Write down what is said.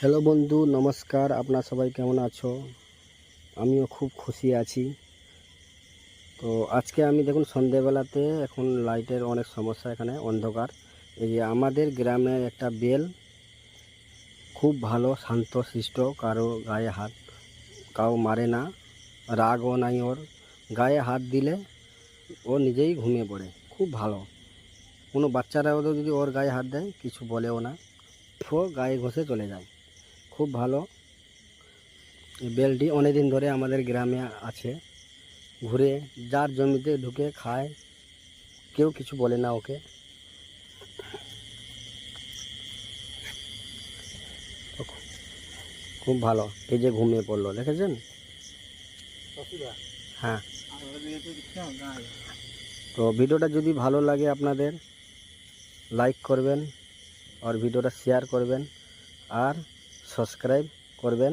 Hello বন্ধু, নমস্কার। আপনার সবাই কেমন আছো? আমিও খুব খুশি আছি। তো আজকে আমি দেখুন, সন্ধেবেলাতে এখন লাইটের অনেক সমস্যা এখানে, অন্ধকার। এই যে আমাদের গ্রামে একটা বেল খুব ভালো, শান্ত শিষ্ট কারও গায়ে হাত, কাউ মারে না, রাগও নাই ওর। গায়ে হাত দিলে ও নিজেই ঘুমিয়ে পড়ে, খুব ভালো। কোনো বাচ্চারাও যদি ওর গায়ে হাত দেয়, কিছু বলেও না, ও গায়ে ঘষে চলে যায়। খুব ভালো। বেলটি অনেক দিন ধরে আমাদের গ্রামে আছে। ঘুরে যার জমিতে ঢুকে খায় কেউ কিছু বলে না ওকে। খুব ভালো এই যে ঘুমিয়ে পড়ল দেখেছেন? হ্যাঁ। তো ভিডিওটা যদি ভালো লাগে আপনাদের লাইক করবেন আর ভিডিওটা শেয়ার করবেন আর সাবস্ক্রাইব করবেন।